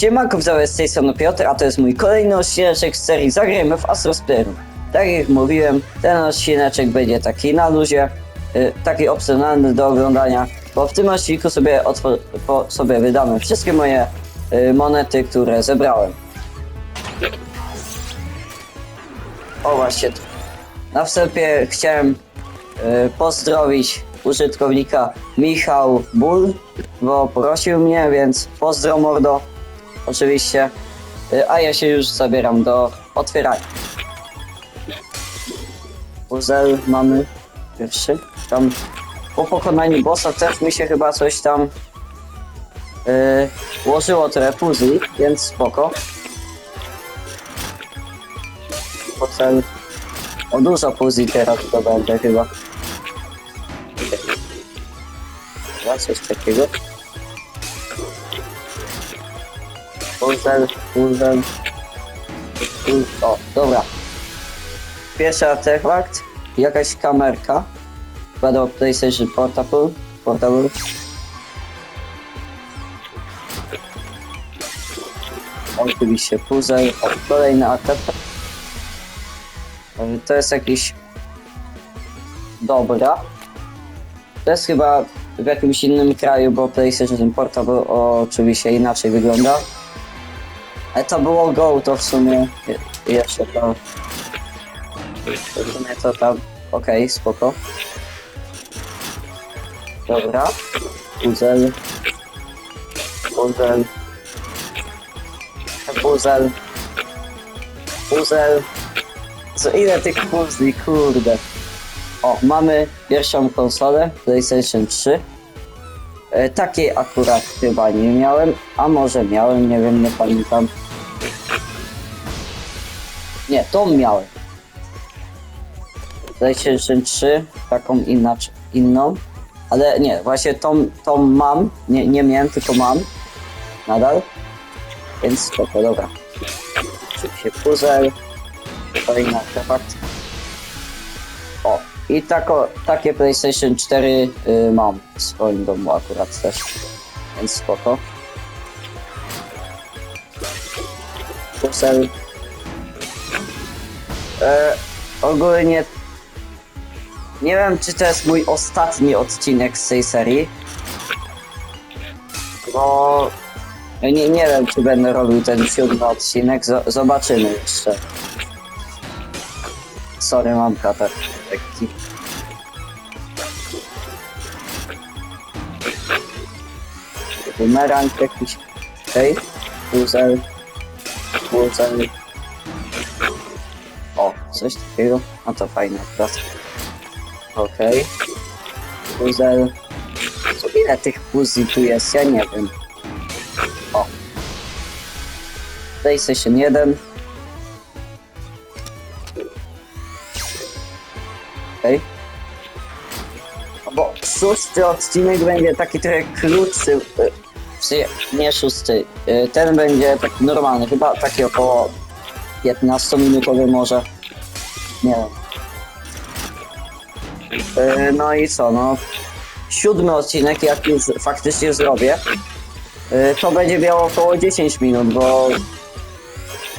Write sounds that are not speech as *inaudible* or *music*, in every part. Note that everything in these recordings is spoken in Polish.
Siemanko, widzowie, z tej strony Piotr, a to jest mój kolejny odcineczek z serii Zagrajmy w Astros Playroom. Tak jak mówiłem, ten odcineczek będzie taki na luzie, y, taki opcjonalny do oglądania, bo w tym odcinku sobie, po, sobie wydamy wszystkie moje y, monety, które zebrałem. O właśnie, na wstępie chciałem y, pozdrowić użytkownika Michał Ból, bo prosił mnie, więc pozdro mordo, oczywiście, Y, a ja się już zabieram do otwierania. Puzzle mamy pierwszy, tam po pokonaniu bossa też mi się chyba coś tam y, ułożyło trochę puzli, więc spoko. Puzzle, o dużo puzli teraz to będę chyba. Chyba coś takiego. Puzzle, puzzle. puzzle. O, dobra. Pierwszy artefakt, jakaś kamerka. Do PlayStation Portable. Portable. Oczywiście puzzle. O, kolejny artefakt. E, To jest jakiś... Dobra. To jest chyba w jakimś innym kraju, bo PlayStation Portable oczywiście inaczej wygląda. Ale to było Go, to w sumie je- jeszcze to... To w sumie to tam... Okej, spoko. Dobra. Puzzle. Puzzle. Puzzle. Puzzle. Co ile tych puzli, kurde. O, mamy pierwszą konsolę PlayStation 3. E, takiej akurat chyba nie miałem, a może miałem, nie wiem, nie pamiętam. Nie, tą miałem. PlayStation 3, taką inaczej, inną. Ale nie, właśnie tą, tą mam, nie, nie miałem, tylko mam. Nadal. Więc spoko, dobra. Oczywiście puzzle. Kolejny artefakt. I tako, takie PlayStation 4 y, mam w swoim domu akurat też. Więc spoko. Puzzle. E, ogólnie nie wiem, czy to jest mój ostatni odcinek z tej serii. Bo nie, nie wiem, czy będę robił ten siódmy odcinek. Z- zobaczymy jeszcze. Sorry, mam katar. Taki. Bumerang jakiś. Okej. Puzzle. Puzzle. O, coś takiego. No to fajne akurat. Okej. Puzzle. Co ile tych puzli tu jest? Ja nie wiem. O. PlayStation 1. szósty odcinek będzie taki trochę krótszy. Nie szósty. y, Ten będzie taki normalny, chyba taki około 15-minutowy może. Nie wiem. Y, No i co, no. Siódmy odcinek, jak już faktycznie zrobię, y, to będzie miało około 10 minut, bo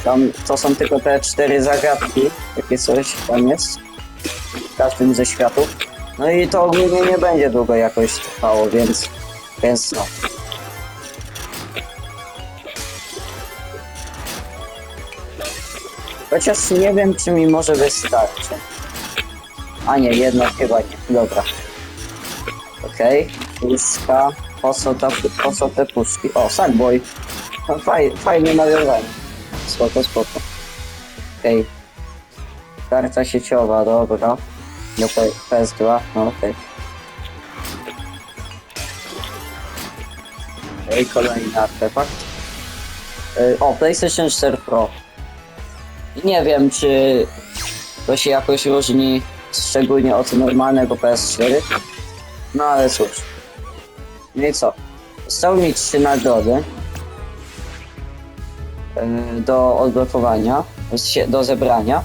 tam to są tylko te cztery zagadki, takie coś tam jest w każdym ze światów. No i to ogólnie nie będzie długo jakoś trwało, więc, więc no. Chociaż nie wiem, czy mi może wystarczy. A nie, jednak chyba nie. Dobra. Okej, okay. puszka. Po co, po co te puszki? O, Sackboy. No, faj, fajnie nawiązanie. Spoko, spoko. Okej. Karta sieciowa, dobra. No P- PS2, no okej. Okej, kolejny artefakt. O, PlayStation 4 Pro. Nie wiem, czy to się jakoś różni szczególnie od normalnego PS4. No ale cóż. No i co? Zostały mi trzy nagrody y, do odblokowania, do zebrania.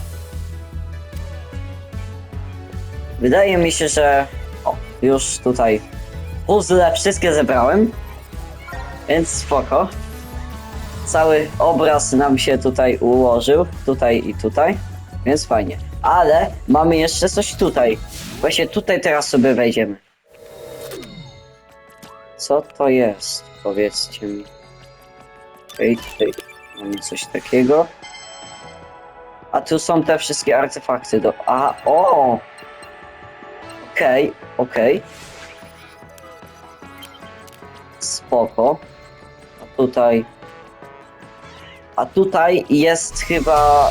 Wydaje mi się, że o, już tutaj puzzle wszystkie zebrałem, więc spoko. cały obraz nam się tutaj ułożył, tutaj i tutaj, więc fajnie. Ale mamy jeszcze coś tutaj. Właśnie tutaj teraz sobie wejdziemy. Co to jest? Powiedzcie mi. Okej, tutaj mamy coś takiego. A tu są te wszystkie artefakty do... A, o! Okej, okej. Spoko. A tutaj... A tutaj jest chyba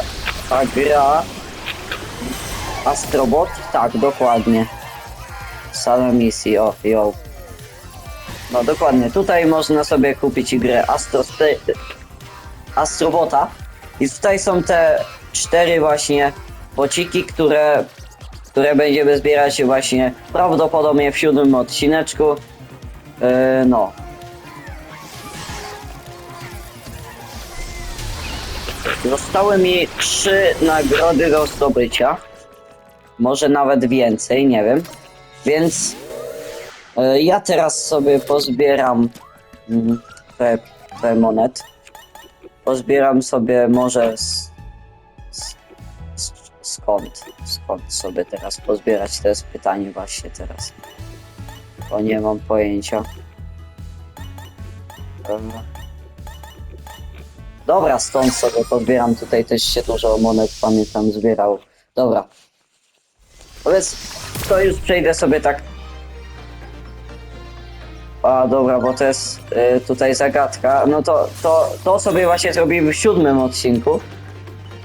ta gra... Astrobot? Tak, dokładnie. Sala misji, o, yo. No dokładnie, tutaj można sobie kupić grę Astro... Astrobota. I tutaj są te cztery właśnie bociki, które, które będziemy zbierać właśnie prawdopodobnie w siódmym odcineczku. Yy, no. Zostały mi trzy nagrody do zdobycia. Może nawet więcej, nie wiem. Więc yy, ja teraz sobie pozbieram mm, te, te monet. Pozbieram sobie może z, skąd, skąd sobie teraz pozbierać, to jest pytanie właśnie teraz. Bo nie mam pojęcia. Dobra, stąd sobie pozbieram, tutaj też się dużo monet pamiętam zbierał. Dobra. Powiedz, to już przejdę sobie tak a dobra, bo to jest y, tutaj zagadka. No to, to, to sobie właśnie zrobimy w siódmym odcinku.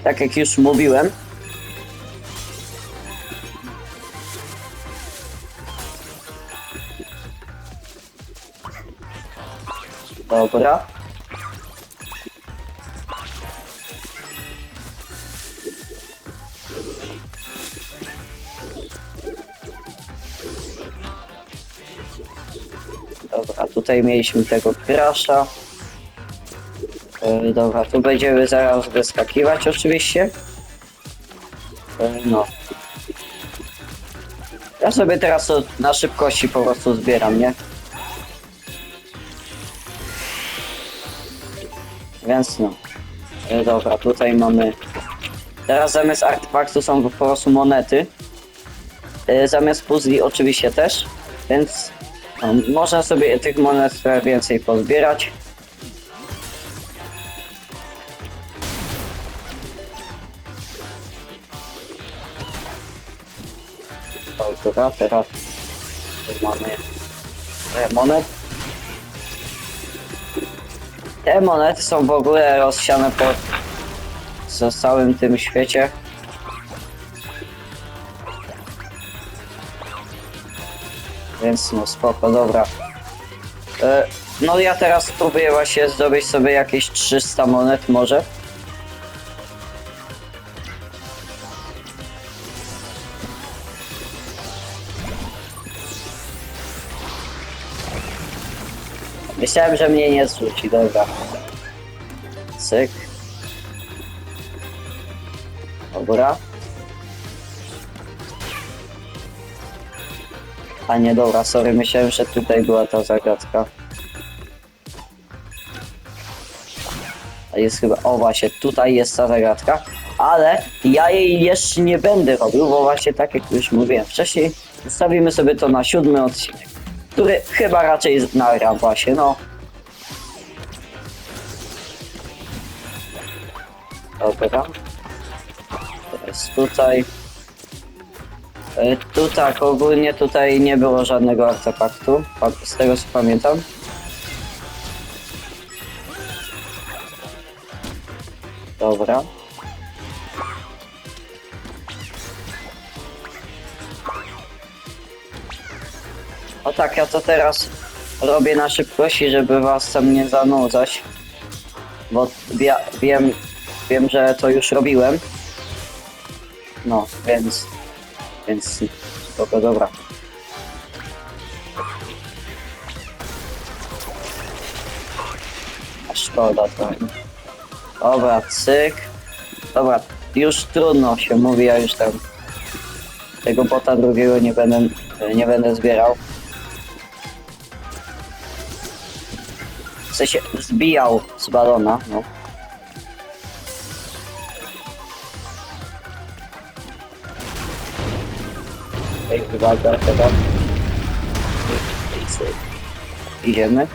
Tak jak już mówiłem. Dobra. Dobra, tutaj mieliśmy tego crasha. E, dobra, tu będziemy zaraz wyskakiwać oczywiście. E, no. Ja sobie teraz na szybkości po prostu zbieram, nie? Więc no. E, dobra, tutaj mamy... Teraz zamiast artefaktu są po prostu monety. E, zamiast puzli oczywiście też. Więc no, można sobie tych monet trochę więcej pozbierać. Dobra, teraz mamy trochę monet. Te monety są w ogóle rozsiane po za całym tym świecie. Więc no spoko, dobra. E, no ja teraz spróbuję właśnie zdobyć sobie jakieś 300 monet może. Myślałem, że mnie nie zrzuci, dobra. Cyk. Dobra. A nie, dobra, sorry, myślałem, że tutaj była ta zagadka. A jest chyba, o właśnie, tutaj jest ta zagadka, ale ja jej jeszcze nie będę robił, bo właśnie tak jak już mówiłem wcześniej, zostawimy sobie to na siódmy odcinek, który chyba raczej nagram właśnie, no. Dobra. Teraz tutaj. E, Tu tak, ogólnie tutaj nie było żadnego artefaktu, z tego co pamiętam. Dobra. O tak, ja to teraz robię na szybkości, żeby was tam nie zanudzać. Bo ja, wiem, wiem, że to już robiłem. No, więc więc spoko, dobra. A szkoda trochę. Dobra, cyk. Dobra, już trudno się mówi, ja już tam tego bota drugiego nie będę, nie będę zbierał. Sensie zbijał z balona, no. Ej, uwaga, chyba. Idziemy.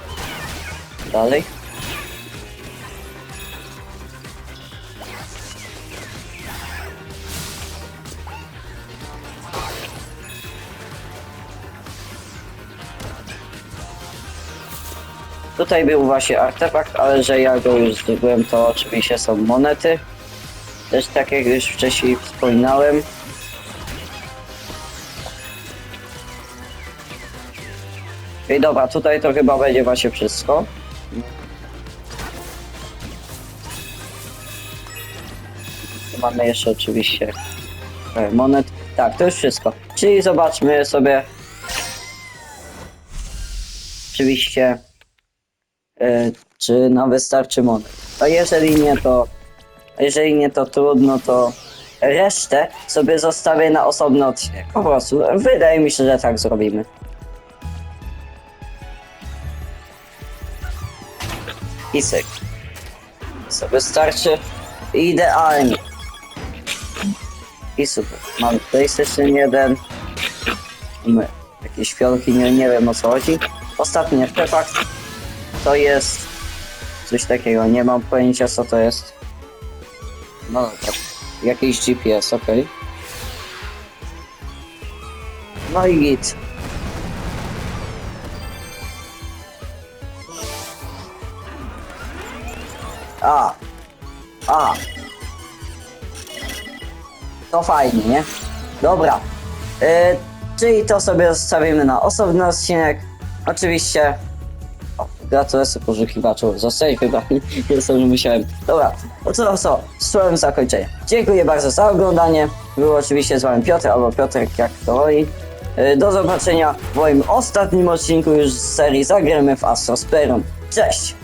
Dalej. Tutaj był właśnie artefakt, ale że ja go już zdobyłem, to oczywiście są monety. Też tak jak już wcześniej wspominałem. I dobra, tutaj to chyba będzie właśnie wszystko. Mamy jeszcze oczywiście e, monet. Tak, to już wszystko. Czyli zobaczmy sobie oczywiście e, czy nam wystarczy monet. A jeżeli nie, to jeżeli nie, to trudno, to resztę sobie zostawię na osobny odcinek. Po prostu, wydaje mi się, że tak zrobimy. I syk. Co wystarczy? Idealnie. I super. Mam PlayStation 1. Mamy jakieś fiolki, nie, nie wiem o co chodzi. Ostatni artefakt to jest coś takiego, nie mam pojęcia co to jest. No dobra. Jakiś GPS, ok. No i git. A. A. To fajnie, nie? Dobra. Y, czyli to sobie zostawimy na osobny odcinek. Oczywiście. O, gratulacje poszukiwaczu. Zostałeś wybrany. *laughs* Jest to, że musiałem. Dobra. No co, co? Słowem zakończenia. Dziękuję bardzo za oglądanie. Był oczywiście z wami Piotr albo Piotrek, jak to woli. Y, Do zobaczenia w moim ostatnim odcinku już z serii Zagramy w Astrosperum. Cześć!